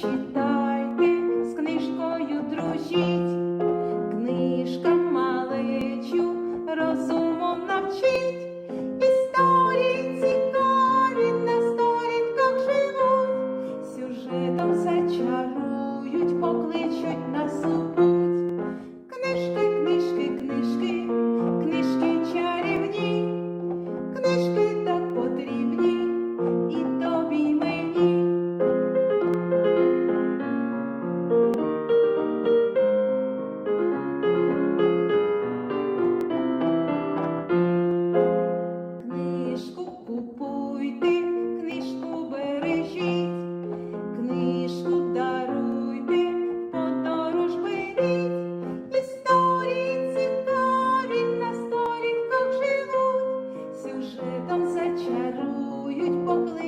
читайте, з книжкою дружіть. Житом зачарують поклик.